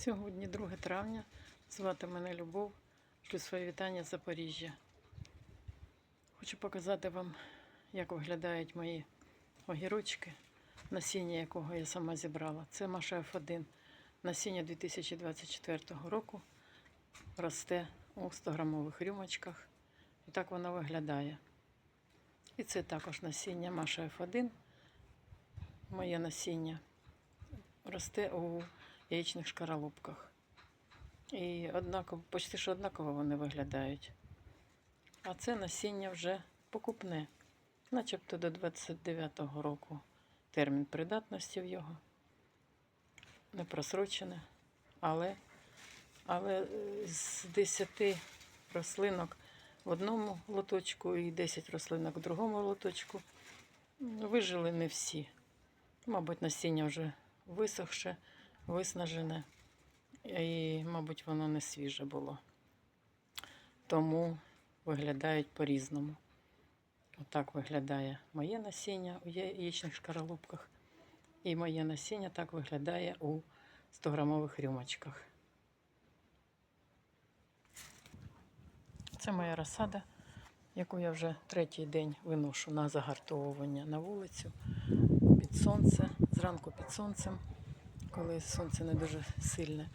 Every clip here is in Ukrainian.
Сьогодні 2 травня. Звати мене Любов. Шлю своє вітання з Запоріжжя. Хочу показати вам, як виглядають мої огірочки, насіння якого я сама зібрала. Це Маша F1. Насіння 2024 року росте у 100-грамових рюмочках. І так воно виглядає. І це також насіння Маша F1. Моє насіння росте у яєчних шкаралупках. І однаково, почти що однаково вони виглядають. А це насіння вже покупне, начебто до 29-го року термін придатності в його. Не просрочене, але, але е, з 10 рослинок в одному лоточку і 10 рослинок в другому лоточку вижили не всі. Мабуть, насіння вже висохше, виснажене, і, мабуть, воно не свіже було. Тому виглядають по-різному. Отак виглядає моє насіння у яєчних шкаралупках. І моє насіння так виглядає у 100-грамових рюмочках. Це моя розсада, яку я вже третій день виношу на загартовування на вулицю під сонце, зранку під сонцем, коли сонце не дуже сильне.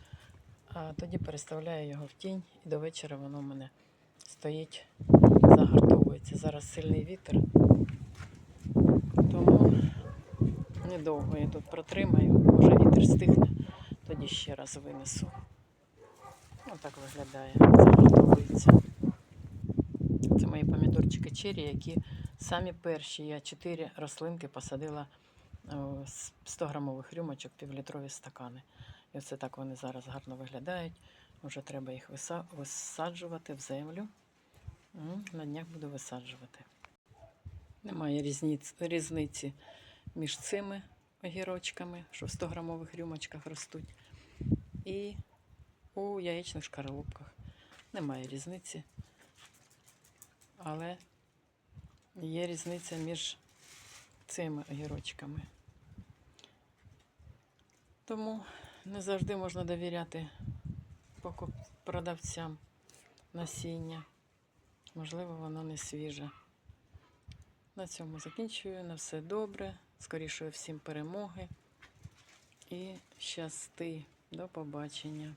А тоді переставляю його в тінь і до вечора воно в мене стоїть, загартовується. Зараз сильний вітер. Тому недовго я тут протримаю, може вітер стихне, тоді ще раз винесу. Отак виглядає, загартовується. Це мої помідорчики чері, які самі перші. Я чотири рослинки посадила о, з 100 грамових рюмочок, півлітрові стакани. І оце так вони зараз гарно виглядають. Вже треба їх висаджувати в землю. На днях буду висаджувати. Немає різниці між цими огірочками, що в 100 грамових рюмочках ростуть, і у яєчних шкаралупках. Немає різниці. Але є різниця між цими огірочками. Тому не завжди можна довіряти продавцям насіння. Можливо, воно не свіже. На цьому закінчую. На все добре. скоріше, всім перемоги і щасти. До побачення.